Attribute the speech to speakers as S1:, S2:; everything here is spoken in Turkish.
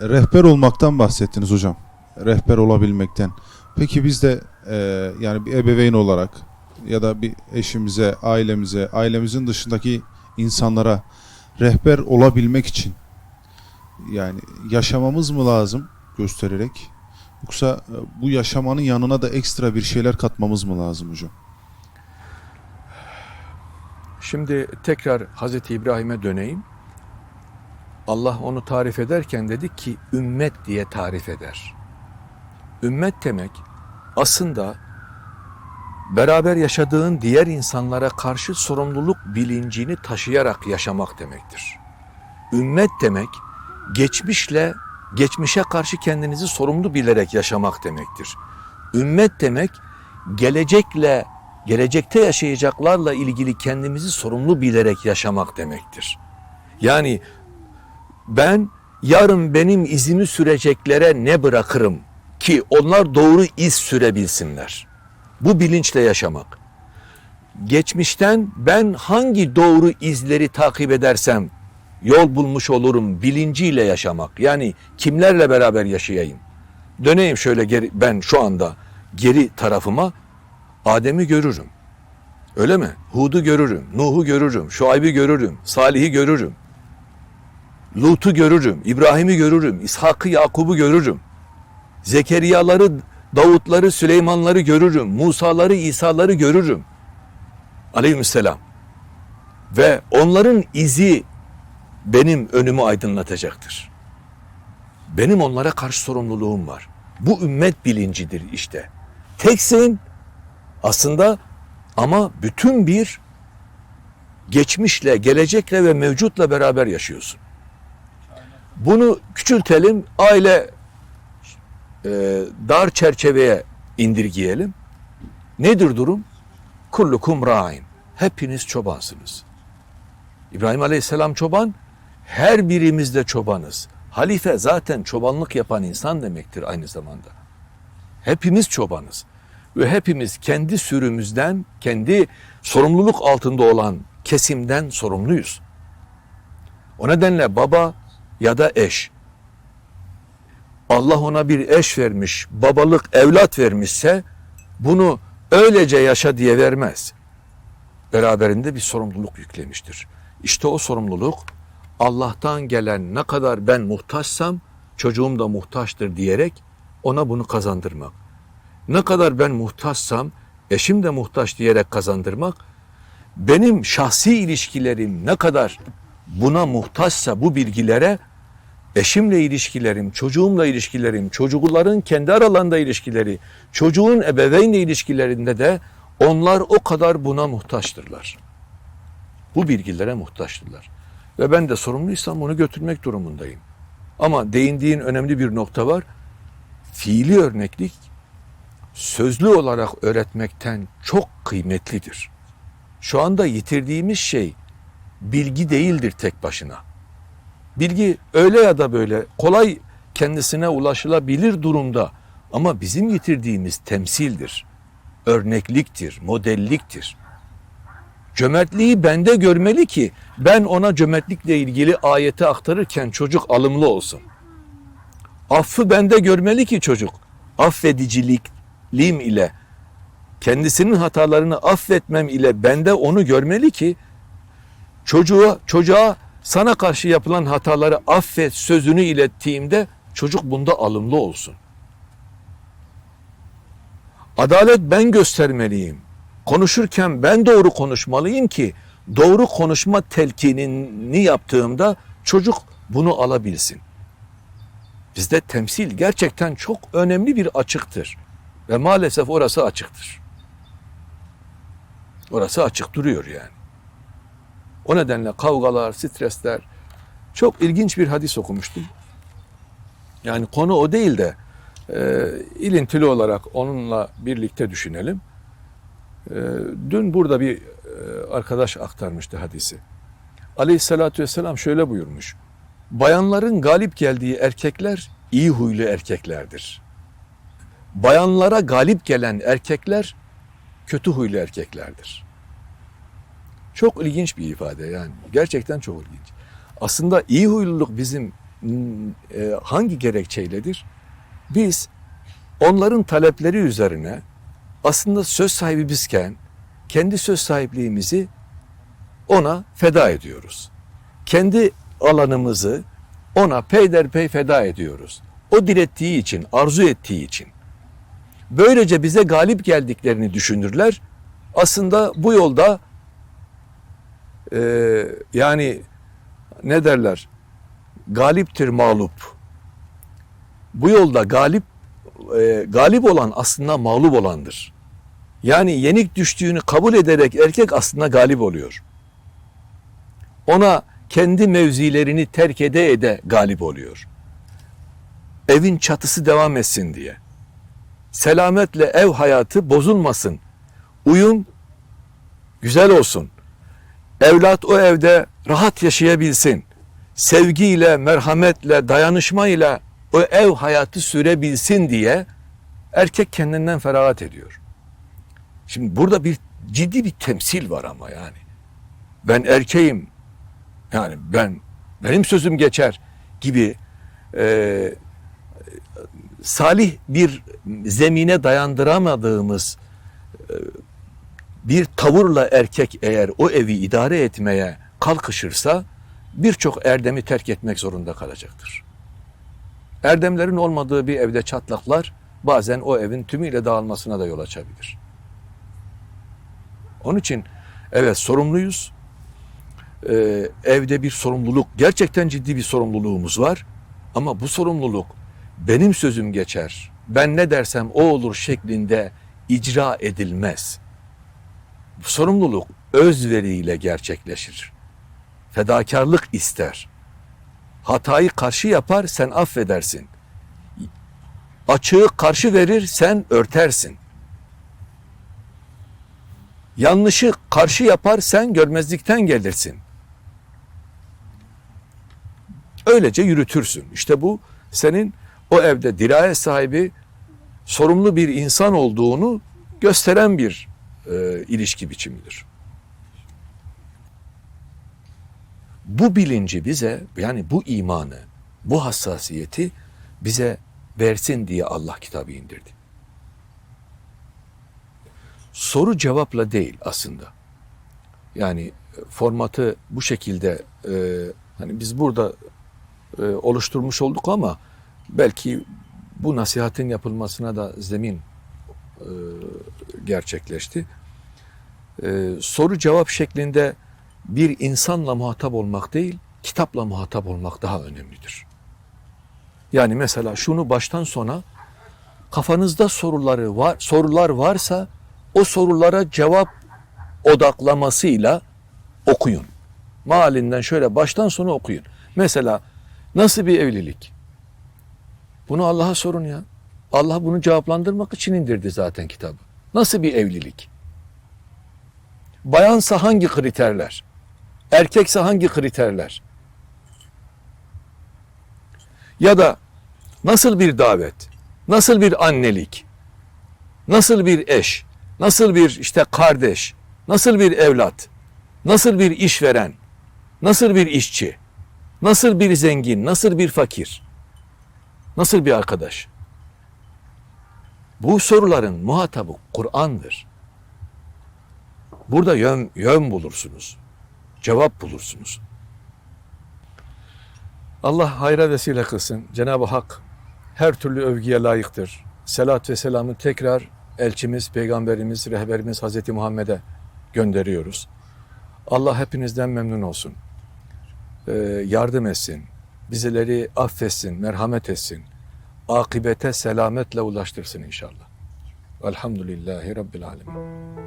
S1: rehber olmaktan bahsettiniz hocam. Rehber olabilmekten. Peki biz de e, yani bir ebeveyn olarak ya da bir eşimize, ailemize, ailemizin dışındaki insanlara rehber olabilmek için yani yaşamamız mı lazım göstererek yoksa e, bu yaşamanın yanına da ekstra bir şeyler katmamız mı lazım hocam?
S2: Şimdi tekrar Hazreti İbrahim'e döneyim. Allah onu tarif ederken dedi ki ümmet diye tarif eder. Ümmet demek aslında beraber yaşadığın diğer insanlara karşı sorumluluk bilincini taşıyarak yaşamak demektir. Ümmet demek geçmişle geçmişe karşı kendinizi sorumlu bilerek yaşamak demektir. Ümmet demek gelecekle gelecekte yaşayacaklarla ilgili kendimizi sorumlu bilerek yaşamak demektir. Yani ben yarın benim izimi süreceklere ne bırakırım ki onlar doğru iz sürebilsinler. Bu bilinçle yaşamak. Geçmişten ben hangi doğru izleri takip edersem yol bulmuş olurum bilinciyle yaşamak. Yani kimlerle beraber yaşayayım. Döneyim şöyle geri, ben şu anda geri tarafıma Adem'i görürüm. Öyle mi? Hud'u görürüm, Nuh'u görürüm, Şuayb'i görürüm, Salih'i görürüm. Lut'u görürüm, İbrahim'i görürüm, İshak'ı, Yakub'u görürüm. Zekeriyaları, Davutları, Süleymanları görürüm, Musa'ları, İsa'ları görürüm. Aleyhisselam. Ve onların izi benim önümü aydınlatacaktır. Benim onlara karşı sorumluluğum var. Bu ümmet bilincidir işte. Teksin aslında ama bütün bir geçmişle, gelecekle ve mevcutla beraber yaşıyorsun. Bunu küçültelim, aile e, dar çerçeveye indirgeyelim. Nedir durum? Kullukum ra'in. Hepiniz çobansınız. İbrahim Aleyhisselam çoban, her birimiz de çobanız. Halife zaten çobanlık yapan insan demektir aynı zamanda. Hepimiz çobanız ve hepimiz kendi sürümüzden, kendi sorumluluk altında olan kesimden sorumluyuz. O nedenle baba ya da eş Allah ona bir eş vermiş, babalık evlat vermişse bunu öylece yaşa diye vermez. Beraberinde bir sorumluluk yüklemiştir. İşte o sorumluluk Allah'tan gelen ne kadar ben muhtaçsam çocuğum da muhtaçtır diyerek ona bunu kazandırmak. Ne kadar ben muhtaçsam eşim de muhtaç diyerek kazandırmak. Benim şahsi ilişkilerim ne kadar buna muhtaçsa bu bilgilere eşimle ilişkilerim, çocuğumla ilişkilerim, çocukların kendi aralarında ilişkileri, çocuğun ebeveynle ilişkilerinde de onlar o kadar buna muhtaçtırlar. Bu bilgilere muhtaçtırlar. Ve ben de sorumluysam onu götürmek durumundayım. Ama değindiğin önemli bir nokta var. Fiili örneklik sözlü olarak öğretmekten çok kıymetlidir. Şu anda yitirdiğimiz şey bilgi değildir tek başına. Bilgi öyle ya da böyle kolay kendisine ulaşılabilir durumda ama bizim yitirdiğimiz temsildir, örnekliktir, modelliktir. Cömertliği bende görmeli ki ben ona cömertlikle ilgili ayeti aktarırken çocuk alımlı olsun. Affı bende görmeli ki çocuk affedicilikliğim ile kendisinin hatalarını affetmem ile bende onu görmeli ki çocuğa çocuğa sana karşı yapılan hataları affet sözünü ilettiğimde çocuk bunda alımlı olsun. Adalet ben göstermeliyim. Konuşurken ben doğru konuşmalıyım ki doğru konuşma telkinini yaptığımda çocuk bunu alabilsin. Bizde temsil gerçekten çok önemli bir açıktır. Ve maalesef orası açıktır. Orası açık duruyor yani. O nedenle kavgalar, stresler çok ilginç bir hadis okumuştum. Yani konu o değil de e, ilintili olarak onunla birlikte düşünelim. E, dün burada bir e, arkadaş aktarmıştı hadisi. Aleyhissalatü vesselam şöyle buyurmuş. Bayanların galip geldiği erkekler iyi huylu erkeklerdir. Bayanlara galip gelen erkekler kötü huylu erkeklerdir. Çok ilginç bir ifade yani. Gerçekten çok ilginç. Aslında iyi huyluluk bizim e, hangi gerekçeyledir? Biz onların talepleri üzerine aslında söz sahibi bizken kendi söz sahipliğimizi ona feda ediyoruz. Kendi alanımızı ona peyderpey feda ediyoruz. O direttiği için, arzu ettiği için. Böylece bize galip geldiklerini düşünürler. Aslında bu yolda e, yani ne derler? Galiptir mağlup. Bu yolda galip e, galip olan aslında mağlup olandır. Yani yenik düştüğünü kabul ederek erkek aslında galip oluyor. Ona kendi mevzilerini terk ede ede galip oluyor. Evin çatısı devam etsin diye. Selametle ev hayatı bozulmasın. Uyum güzel olsun. Evlat o evde rahat yaşayabilsin. Sevgiyle, merhametle, dayanışmayla o ev hayatı sürebilsin diye erkek kendinden feragat ediyor. Şimdi burada bir ciddi bir temsil var ama yani. Ben erkeğim. Yani ben benim sözüm geçer gibi e, salih bir zemine dayandıramadığımız e, bir tavırla erkek eğer o evi idare etmeye kalkışırsa birçok erdemi terk etmek zorunda kalacaktır. Erdemlerin olmadığı bir evde çatlaklar bazen o evin tümüyle dağılmasına da yol açabilir. Onun için evet sorumluyuz. Ee, evde bir sorumluluk, gerçekten ciddi bir sorumluluğumuz var. Ama bu sorumluluk benim sözüm geçer, ben ne dersem o olur şeklinde icra edilmez. Sorumluluk özveriyle gerçekleşir. Fedakarlık ister. Hatayı karşı yapar, sen affedersin. Açığı karşı verir, sen örtersin. Yanlışı karşı yapar, sen görmezlikten gelirsin. Öylece yürütürsün. İşte bu senin o evde dirayet sahibi, sorumlu bir insan olduğunu gösteren bir e, ilişki biçimidir. Bu bilinci bize yani bu imanı, bu hassasiyeti bize versin diye Allah kitabı indirdi. Soru cevapla değil aslında. Yani e, formatı bu şekilde e, hani biz burada e, oluşturmuş olduk ama belki bu nasihatin yapılmasına da zemin e, gerçekleşti. E, soru cevap şeklinde bir insanla muhatap olmak değil, kitapla muhatap olmak daha önemlidir. Yani mesela şunu baştan sona kafanızda soruları var, sorular varsa o sorulara cevap odaklamasıyla okuyun. Malinden şöyle baştan sona okuyun. Mesela nasıl bir evlilik? Bunu Allah'a sorun ya. Allah bunu cevaplandırmak için indirdi zaten kitabı. Nasıl bir evlilik? Bayansa hangi kriterler? Erkekse hangi kriterler? Ya da nasıl bir davet? Nasıl bir annelik? Nasıl bir eş? Nasıl bir işte kardeş? Nasıl bir evlat? Nasıl bir işveren? Nasıl bir işçi? Nasıl bir zengin? Nasıl bir fakir? Nasıl bir arkadaş? Bu soruların muhatabı Kur'an'dır. Burada yön, yön bulursunuz. Cevap bulursunuz. Allah hayra vesile kılsın. Cenab-ı Hak her türlü övgüye layıktır. Selat ve selamı tekrar elçimiz, peygamberimiz, rehberimiz Hazreti Muhammed'e gönderiyoruz. Allah hepinizden memnun olsun. Ee, yardım etsin. Bizileri affetsin, merhamet etsin. Akibete selametle ulaştırsın inşallah. Velhamdülillahi Rabbil Alemin.